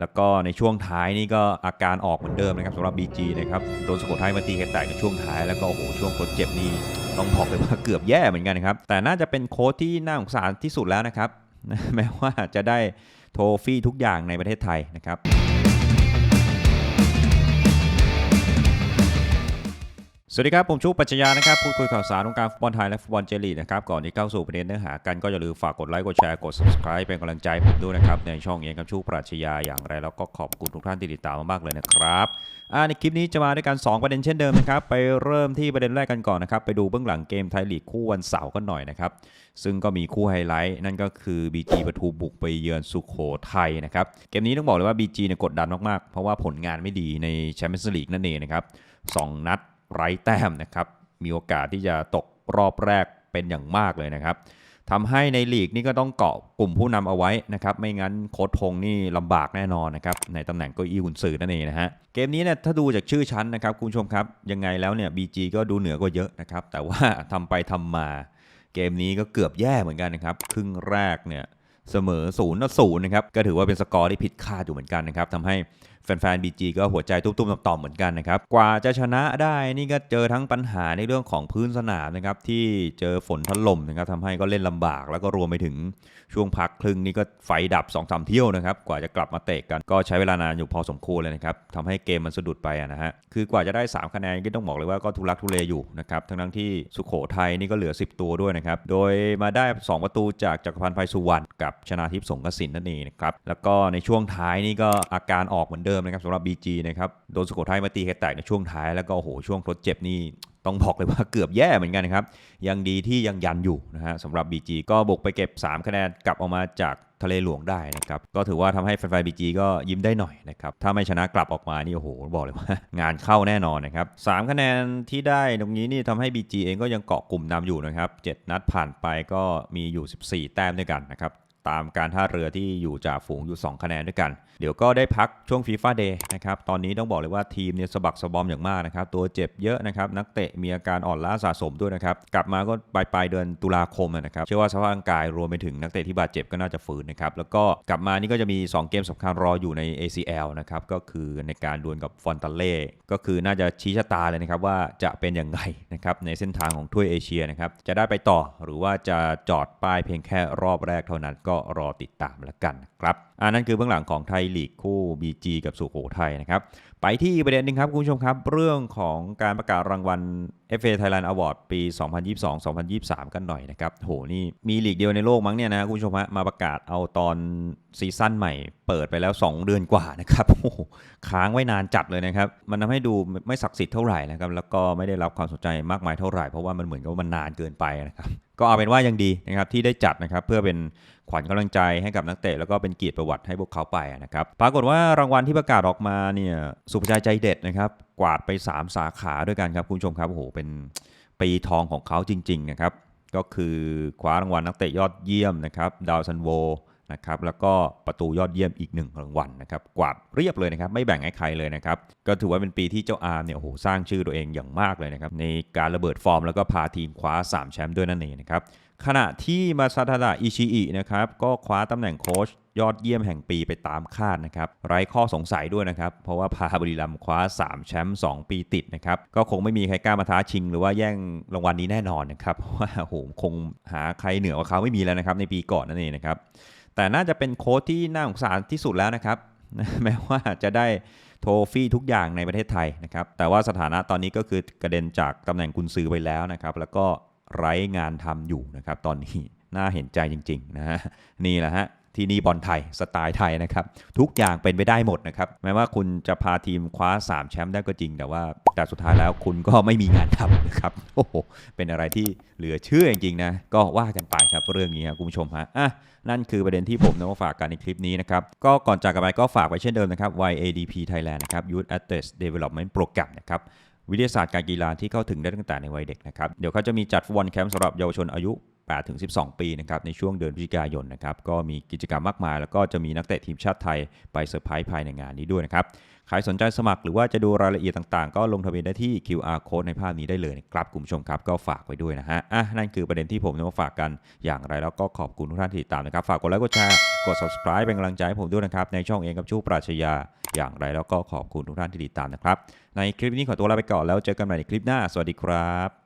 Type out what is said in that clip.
แล้วก็ในช่วงท้ายนี่ก็อาการออกเหมือนเดิมนะครับสำหรับ BG นะครับโดนสะกดไทยมาตีแขกแตกในช่วงท้ายแล้วก็โอ้โหช่วงคนเจ็บนี่ต้องบอกเลยว่าเกือบแย่เหมือนกันนะครับแต่น่าจะเป็นโค้ชที่น่าสงสารที่สุดแล้วนะครับแม้ว่าจะได้โทฟี่ทุกอย่างในประเทศไทยนะครับ สวัสดีครับ ผมชูปัจจยานะครับ พูดคุยข่าวสารวงการฟุตบอลไทยและฟุตบอลเจลีนะครับ ก่อนที่เข้าสู่ประเด็นเนื้อหากันก็อย่าลืมฝากกดไลค์กดแชร์กด subscribe เป็นกำลังใจผมด้วยนะครับ ในช่องเองกับชูปรัชญาอย่างไร แล้วก็ขอบคุณทุกท่านที่ติดตามมากๆเลยนะครับในคลิปนี้จะมาด้วยกัน 2 ประเด็นเช่นเดิมนะครับ ไปเริ่มที่ประเด็นแรกกันก่อนนะครับ ไปดูเบื้องหลังเกมไทยลีกคู่วันเสาร์กันหน่อยนะครับ ซึ่งก็มีคู่ไฮไลท์นั่นก็คือ BG ปทุมบุกไปเยือนสุโขทัยนะครับ เกมนี้ต้องบอกเลยว่า BG เนี่ยกดดันมากๆ เพราะว่าผลงานไม่ดีในแชมเปี้ยนส์ลีกนั่นเองนะครับสองนัด ไร้แต้มนะครับ มีโอกาสที่จะตกรอบแรกเป็นอย่างมากเลยนะครับทำให้ในลีกนี่ก็ต้องเกาะกลุ่มผู้นำเอาไว้นะครับ ไม่งั้นโค้ชทงนี่ลำบากแน่นอนนะครับ ในตำแหน่งเก็อี้หุ่นสื่อนั่นเองนะฮะ เกมนี้เนี่ยถ้าดูจากชื่อชั้นนะครับ คุณผู้ชมครับ ยังไงแล้วเนี่ย BG ก็ดูเหนือกว่าเยอะนะครับ แต่ว่าทำไปทำมา เกมนี้ก็เกือบแย่เหมือนกันนะครับ ครึ่งแรกเนี่ยเสมอ0ูนย์ศูนย์นะครับ ก็ถือว่าเป็นสกอร์ที่ผิดคาดอยู่เหมือนกันนะครับทำให้ แฟนๆ BG ก็หัวใจตุ้มๆต่อมๆเหมือนกันนะครับ กว่าจะชนะได้นี่ก็เจอทั้งปัญหาในเรื่องของพื้นสนามนะครับ ที่เจอฝนถล่มนะครับทำให้ก็เล่นลำบาก แล้วก็รวมไปถึงช่วงพักครึ่งนี่ก็ไฟดับ2อสเที่ยวนะครับ กว่าจะกลับมาเตะกัน ก็ใช้เวลานานอยู่พอสมควรเลยนะครับทำให้เกมมันสะดุดไปนะฮะ คือกว่าจะได้ 3 คะแนนก็ต้องบอกเลยว่าก็ทุลักทุเลอยู่นะครับ ทั้งทั้งที่สุโขทัยนี่ก็เหลือ 10 ตัวด้วยนะครับ โดยมาได้ 2 ประตูจากจักรพันธ์ไพสุวรรณกับชนาทิพย์สงกสินนั่นเองนะครับ แล้วก็ในช่วงท้ายนี่ก็อาการออกเหมือนเดิมนะครับสำหรับ BG นะครับโดนสุโขทัยมาตีแตกในช่วงท้ายแล้วก็โอ้โหช่วงทดเจ็บนี่ต้องบอกเลยว่าเกือบแย่เหมือนกันนะครับ ยังดีที่ยังยันอยู่นะฮะสำหรับ BG ก็บุกไปเก็บ 3 คะแนนกลับออกมาจากทะเลหลวงได้นะครับ ก็ถือว่าทำให้แฟนๆ BG ก็ยิ้มได้หน่อยนะครับ ถ้าไม่ชนะกลับออกมานี่โอ้โห บอกเลยว่า งานเข้าแน่นอนนะครับสามคะแนนที่ได้ตรงนี้นี่ทำให้ BG เองก็ยังเกาะกลุ่มนำอยู่นะครับ 7 นัดผ่านไปก็มีอยู่ 14 แต้มด้วยกันนะครับ ตามการท่าเรือที่อยู่จ่าฝูงอยู่ 2 คะแนนด้วยกัน เดี๋ยวก็ได้พักช่วงฟีฟ่าเดย์นะครับ ตอนนี้ต้องบอกเลยว่าทีมเนี่ยสะบักสะบอมอย่างมากนะครับ ตัวเจ็บเยอะนะครับ นักเตะมีอาการอ่อนล้าสะสมด้วยนะครับ กลับมาก็ปลายปลายเดือนตุลาคมนะครับ เชื่อว่าสภาพร่างกายรวมไปถึงนักเตะที่บาดเจ็บก็น่าจะฟื้นนะครับ แล้วก็กลับมานี่ก็จะมี 2 เกมสำคัญรออยู่ใน ACL นะครับ ก็คือในการดวลกับฟอนตาเล่ ก็คือน่าจะชี้ชะตาเลยนะครับว่าจะเป็นอย่างไรนะครับในเส้นทางของถ้วยเอเชียนะครับ จะได้ไปต่อหรือว่าจะจอดป้ายเพียงแค่รอบแรกเท่านั้นก็รอติดตามแล้วกันนะครับอันนั้นคือเบื้องหลังของไทยลีกคู่ BG กับสุโขทัยนะครับ ไปที่ประเด็นหนึ่งครับคุณผู้ชมครับ เรื่องของการประกาศรางวัล FA Thailand Award ปี 2022-2023 กันหน่อยนะครับโหนี่มีลีกเดียวในโลกมั้งเนี่ยนะคุณผู้ชมฮะมาประกาศเอาตอน ซีซั่นใหม่เปิดไปแล้ว 2 เดือนกว่านะครับโอ้โหค้างไว้นานจัดเลยนะครับ มันทำให้ดูไม่ศักดิ์สิทธิ์เท่าไหร่นะครับ แล้วก็ไม่ได้รับความสนใจมากมายเท่าไหร่ เพราะว่ามันเหมือนกับมันนานเกินไปนะครับ ก็เอาเป็นว่ายังดีนะครับที่ได้จัดนะครับเพื่อเป็นขวัญกำลังใจให้กับนักเตะแล้วก็เป็นเกียรติประวัติให้พวกเขาไปนะครับ ปรากฏว่ารางวัลที่ประกาศออกมาเนี่ยสุภาชัยใจเด็ดนะครับกวาดไป 3 สาขาด้วยกันครับคุณผู้ชมครับโอ้โหเป็นปีทองของเขาจริงๆนะครับก็คือคว้ารางวัลนักเตะยอดเยี่ยมนะครับดาวซันโว นะครับแล้วก็ประตูยอดเยี่ยมอีกหนึ่งรางวัลนะครับกวาดเรียบเลยนะครับไม่แบ่งให้ใครเลยนะครับก็ถือว่าเป็นปีที่เจ้าอาร์มเนี่ยโอ้โหสร้างชื่อตัวเองอย่างมากเลยนะครับในการระเบิดฟอร์มแล้วก็พาทีมคว้า 3 แชมป์ด้วยนั่นเองนะครับขณะที่มาซาทาดะอิชิอินะครับก็คว้าตำแหน่งโค้ชยอดเยี่ยมแห่งปีไปตามคาดนะครับไร้ข้อสงสัยด้วยนะครับ เพราะว่าพาบุรีรัมคว้า 3 แชมป์2ปีติดนะครับ ก็คงไม่มีใครกล้ามาท้าชิง หรือว่าแย่งรางวัลนี้แน่นอนนะครับเพราะว่าโอ้โหคงหาใครเหนือกว่าเขาไม่มีแล้วนะครับในปีก่อนนั่นเองนะครับ แต่น่าจะเป็นโค้ชที่น่าสงสารที่สุดแล้วนะครับ แม้ว่าจะได้โทฟี่ทุกอย่างในประเทศไทยนะครับ แต่ว่าสถานะตอนนี้ก็คือกระเด็นจากตำแหน่งกุนซือไปแล้วนะครับ แล้วก็ไร้งานทำอยู่นะครับ ตอนนี้น่าเห็นใจจริงๆนะฮะนี่แหละฮะ ที่นี่บอลไทยสไตล์ไทยนะครับ ทุกอย่างเป็นไปได้หมดนะครับแม้ว่าคุณจะพาทีมคว้า 3 แชมป์ได้ก็จริง แต่ว่าแต่สุดท้ายแล้วคุณก็ไม่มีงานทำนะครับโอ้โหเป็นอะไรที่เหลือเชื่อจริงๆนะก็ว่ากันไปครับเรื่องนี้ครับคุณผู้ชมฮะอะนั่นคือประเด็นที่ผมนำมาฝากกันในคลิปนี้นะครับก็ก่อนจากกันไปก็ฝากไว้เช่นเดิมนะครับ YADP Thailand นะครับ Youth Athletes Development Program นะครับวิทยาศาสตร์การกีฬาที่เข้าถึงได้ตั้งแต่ในวัยเด็กนะครับ เดี๋ยวเขาจะมีจัดฟุตบอลแคมป์สำหรับเยาวชนอายุ 8-12 ปีนะครับในช่วงเดือนพฤศจิกายนนะครับก็มีกิจกรรมมากมาย แล้วก็จะมีนักเตะทีมชาติไทยไปเซอร์ไพรส์ภายในงานนี้ด้วยนะครับใครสนใจสมัครหรือว่าจะดูรายละเอียดต่างๆ ก็ลงทะเบียนได้ที่ QR code ในภาพนี้ได้เลยนะครับคุณผู้ชมครับก็ฝากไว้ด้วยนะฮะอะนั่นคือประเด็นที่ผมนำมาฝากกันอย่างไรแล้วก็ขอบคุณทุกท่านที่ติดตามนะครับ ฝากกดไลค์กดแชร์กด subscribe เป็นกำลังใจให้ผมด้วยนะครับในช่องเองกับชูปราชญาอย่างไรแล้วก็ขอบคุณทุกท่านที่ติดตามนะครับในคลิปนี้ขอตัวลาไปก่อนแล้วเจอกันใหม่ในคลิปหน้าสวัสดีครับ